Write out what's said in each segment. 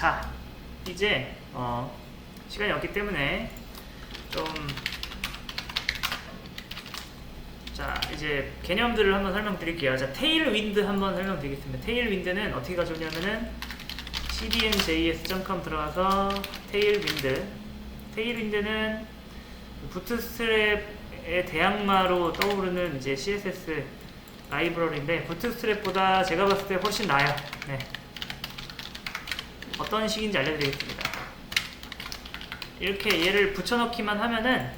자, 이제 어, 시간이 없기 때문에 좀 자, 이제 개념들을 한번 설명드릴게요. 자, 테일 윈드 한번 설명드리겠습니다. 테일 윈드는 어떻게 가져오냐면은 cdnjs.com 들어가서 테일 윈드. 테일 윈드는 부트스트랩의 대항마로 떠오르는 이제 CSS 라이브러리인데 부트스트랩보다 제가 봤을 때 훨씬 나아요. 네. 어떤 식인지 알려드리겠습니다. 이렇게 얘를 붙여넣기만 하면은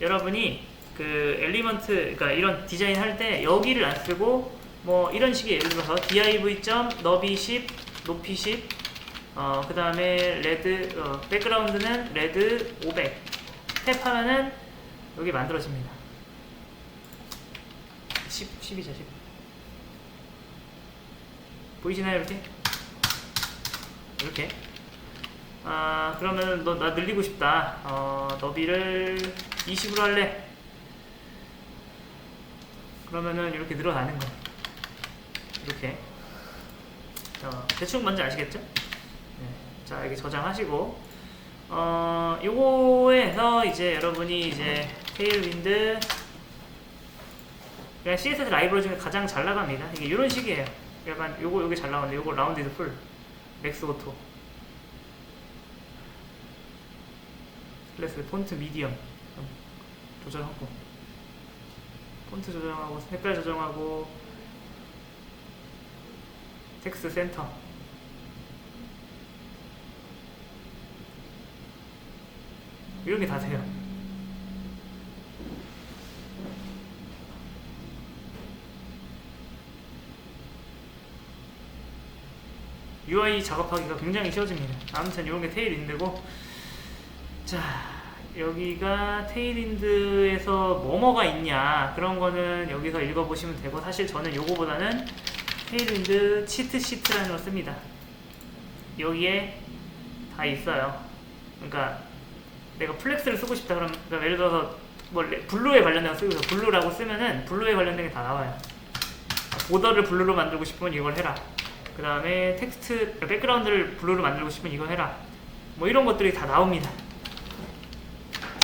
여러분이 그 엘리먼트 그러니까 이런 디자인 할 때 여기를 안 쓰고 뭐 이런 식의 예를 들어서 div. 너비 10 높이 10 어, 그 다음에 레드 어, 백그라운드는 레드 500 탭하면은 여기 만들어집니다 10, 10이죠 10 보이시나요 이렇게? 이렇게. 아 그러면 너 나 늘리고 싶다. 어, 너비를 20으로 할래. 그러면은 이렇게 늘어나는 거예요 이렇게. 어, 대충 뭔지 아시겠죠? 네. 자 여기 저장하시고. 어 요거에서 이제 여러분이 이제 테일윈드 그냥 CSS 라이브러리 중에 가장 잘 나갑니다. 이게 이런 식이에요. 약간 요거 요게 잘 나오는데 요거 라운디드 풀 맥스 오토 클래스 폰트 미디엄 음, 조절하고 폰트 조정하고 색깔 조정하고 텍스트 센터 이런 게 다 돼요. UI 작업하기가 굉장히 쉬워집니다. 아무튼 이런 게 테일윈드고 자 여기가 테일윈드에서 뭐뭐가 있냐 그런 거는 여기서 읽어보시면 되고 사실 저는 요거보다는 테일윈드 치트 시트라는 걸 씁니다. 여기에 다 있어요. 그러니까 내가 플렉스를 쓰고 싶다 그러면 그러니까 예를 들어서 뭐 레- 블루에 관련된 거 쓰고 있어 블루라고 쓰면은 블루에 관련된 게 다 나와요. 보더를 블루로 만들고 싶으면 이걸 해라. 그 다음에 텍스트 백그라운드를 블루로 만들고 싶으면 이거 해라. 뭐 이런 것들이 다 나옵니다.